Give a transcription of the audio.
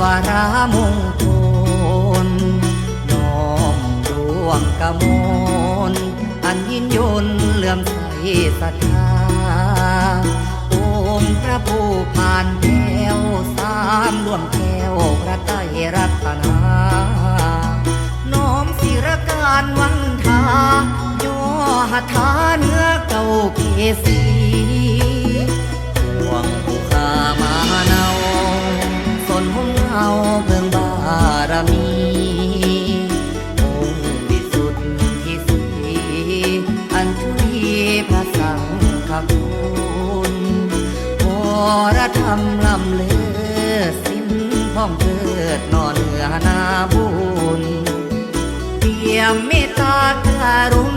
วรามงคลน้อมรวมกมลอันยินยนเลื่อมใสศรัทธาองค์พระผู้ผ่านแก้วสามรวมแก้วพระไตรรัตนาน้อมศิรการวันทาย่อหัตถาเนื้อเก่าเกสี คุณวรธรรมลำเลือสิ้นพ้องเกิดนอนเหนือนาบุญเปี่ยมเมตตาการุณ